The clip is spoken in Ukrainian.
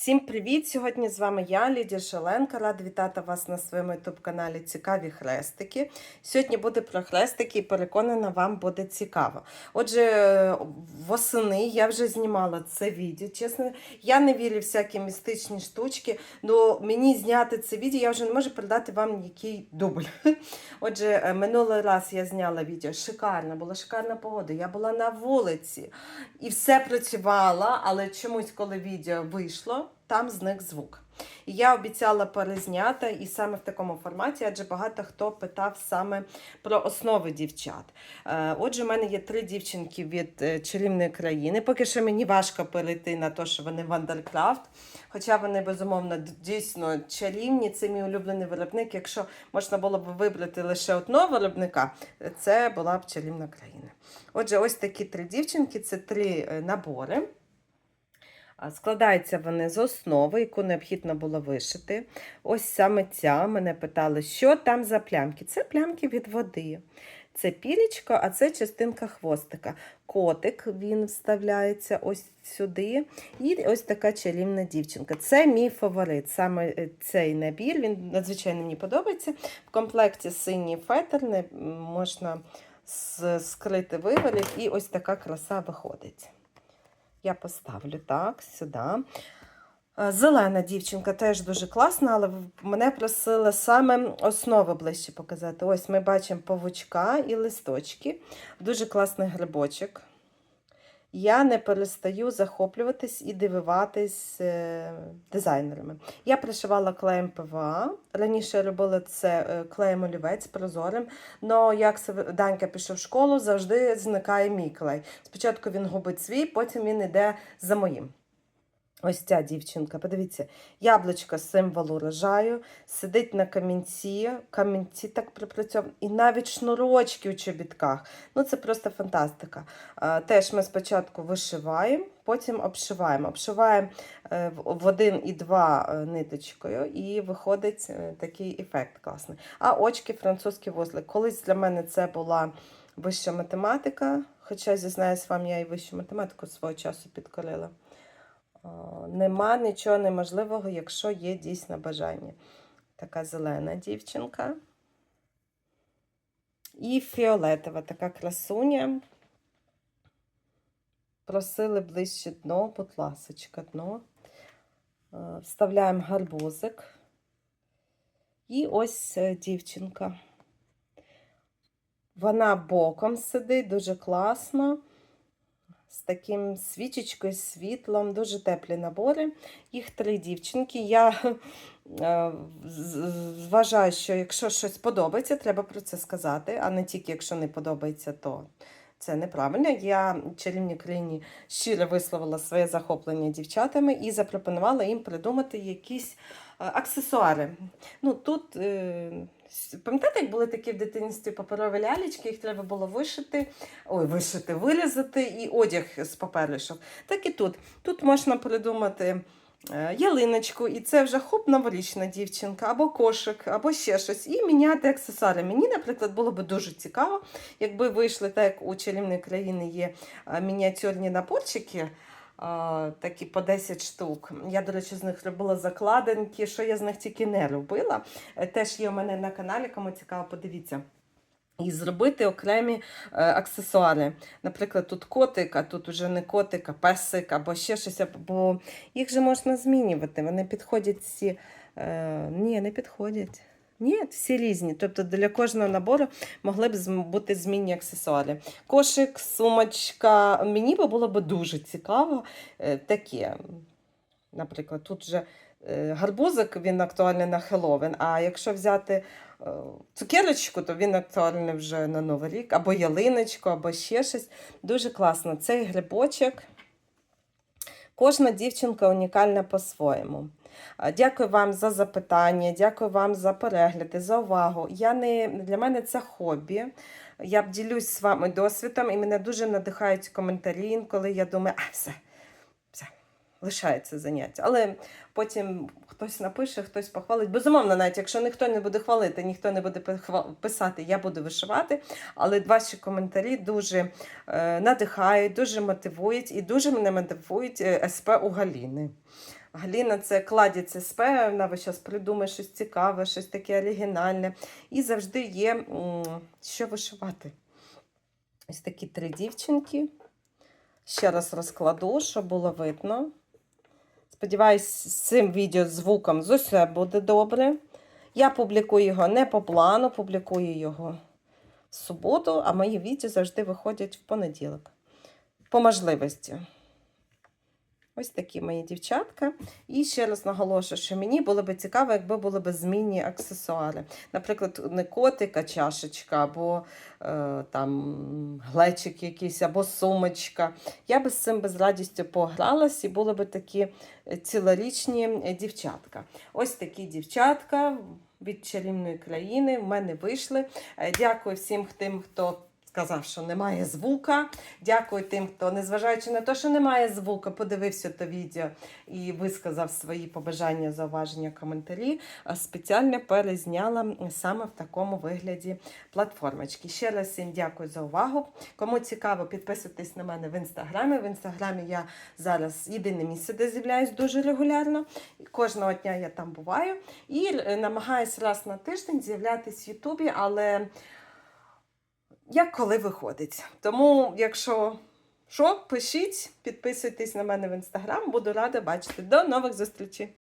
Всім привіт! Сьогодні з вами я, Лідія Шаленка. Рада вітати вас на своєму ютуб-каналі Цікаві хрестики. Сьогодні буде про хрестики і переконана, вам буде цікаво. Отже, восени я вже знімала це відео. Чесно, я не вірю всякі містичні штучки, але мені зняти це відео, я вже не можу передати вам який дубль. Отже, е, минулий раз я зняла відео. Шикарна, була шикарна погода. Я була на вулиці і все працювало, але чомусь, коли відео вийшло, там зник звук. І я обіцяла перезняти і саме в такому форматі, адже багато хто питав саме про основи дівчат. Е, Отже, в мене є три дівчинки від е, чарівної країни. Поки що мені важко перейти на те, що вони Вандеркрафт. Хоча вони, безумовно, дійсно чарівні. Це мій улюблений виробник. Якщо можна було б вибрати лише одного виробника, це була б чарівна країна. Отже, ось такі три дівчинки це три е, набори. Складаються вони з основи, яку необхідно було вишити. Ось саме ця мене питали, що там за плямки. Це плямки від води. Це пілічко, а це частинка хвостика. Котик він вставляється ось сюди. І ось така чарівна дівчинка. Це мій фаворит. Саме е, цей набір. Він надзвичайно мені подобається. В комплекті синій фетр можна скрити виворіт, і ось така краса виходить. Я поставлю так, сюди. Е, Зелена дівчинка теж дуже класна, але мене просили саме основи ближче показати. Ось ми бачимо павучка і листочки. Дуже класний грибочок. Я не перестаю захоплюватись і дивуватись е, дизайнерами. Я пришивала клеєм ПВА. Раніше робила це е, клеєм олівець прозорим. але як Данька пішов в школу, завжди зникає мій клей. Спочатку він губить свій, потім він йде за моїм. Ось ця дівчинка, подивіться, яблучко символ урожаю, сидить на камінці, камінці так припрацьовані, і навіть шнурочки у чобітках. Ну це просто фантастика. Теж ми спочатку вишиваємо, потім обшиваємо. Обшиваємо е, в один і два е, ниточкою, і виходить е, такий ефект класний. А очки французький вузлик. Колись для мене це була вища математика, хоча зізнаюсь вам, я і вищу математику свого часу підкорила. Нема нічого неможливого, якщо є дійсно бажання. Така зелена дівчинка. І фіолетова така красуня. Просили ближче дно, будь ласочка, дно. Вставляємо гарбузик. І ось е, дівчинка. Вона боком сидить, дуже класно з таким свічечкою, світлом, дуже теплі набори. Їх три дівчинки. Я е, вважаю, що якщо щось подобається, треба про це сказати, а не тільки якщо не подобається, то це неправильно. Я чарівній країні щиро висловила своє захоплення дівчатами і запропонувала їм придумати якісь е, аксесуари. Ну, тут, е, пам'ятаєте, як були такі в дитинстві паперові лялечки, їх треба було вишити, ой, вишити, вирізати і одяг з паперу. Так і тут. Тут можна придумати ялиночку, і це вже хоп, новорічна дівчинка, або кошик, або ще щось, і міняти аксесуари. Мені, наприклад, було б дуже цікаво, якби вийшли так, як у чарівної країни є е, мініатюрні наборчики. Такі по 10 штук. Я, до речі, з них робила закладинки, що я з них тільки не робила. Е, Теж є у мене на каналі, кому цікаво, подивіться. І зробити окремі е, аксесуари. Наприклад, тут котик, а тут уже не котик, а песик або ще щось. Бо їх же можна змінювати. Вони підходять всі. Е, ні, не підходять. Ні, всі різні. Тобто для кожного набору могли б бути змінні аксесуари. Кошик, сумочка. Мені би було б дуже цікаво е, таке. Наприклад, тут вже е, гарбузик він актуальний на Хеллоуін, а якщо взяти е, цукерочку, то він актуальний вже на Новий рік, або ялиночку, або ще щось. Дуже класно. Цей грибочок. Кожна дівчинка унікальна по-своєму. Дякую вам за запитання, дякую вам за перегляди, за увагу. Я не, для мене це хобі. Я б ділюсь з вами досвідом, і мене дуже надихають коментарі, інколи я думаю, а все, лишається заняття. Але потім хтось напише, хтось похвалить. Безумовно, навіть якщо ніхто не буде хвалити, ніхто не буде писати, я буду вишивати. Але ваші коментарі дуже е, надихають, дуже мотивують і дуже мене мотивують е, СП у Галіни. Галіна це кладеться СП, вона час придумає щось цікаве, щось таке оригінальне. І завжди є що вишивати. Ось такі три дівчинки. Ще раз розкладу, щоб було видно. Сподіваюсь, з цим відео звуком з усе буде добре. Я публікую його не по плану, публікую його в суботу, а мої відео завжди виходять в понеділок. По можливості. Ось такі мої дівчатка. І ще раз наголошую, що мені було би цікаво, якби були б змінні аксесуари. Наприклад, не котик, а чашечка, або е, там глечик якийсь, або сумочка. Я би з цим би з радістю погралась і були б такі е, цілорічні е, дівчатка. Ось такі дівчатка від чарівної країни в мене вийшли. Е, Дякую всім тим, хто. Сказав, що немає звука. Дякую тим, хто, незважаючи на те, що немає звука, подивився то відео і висказав свої побажання, зауваження, коментарі. Спеціально перезняла саме в такому вигляді платформочки. Ще раз всім дякую за увагу. Кому цікаво, підписуйтесь на мене в інстаграмі. В інстаграмі я зараз єдине місце, де з'являюсь дуже регулярно. Кожного дня я там буваю. І е, намагаюсь раз на тиждень з'являтись в Ютубі, але як коли виходить. Тому, якщо що, пишіть, підписуйтесь на мене в інстаграм, буду рада бачити. До нових зустрічей!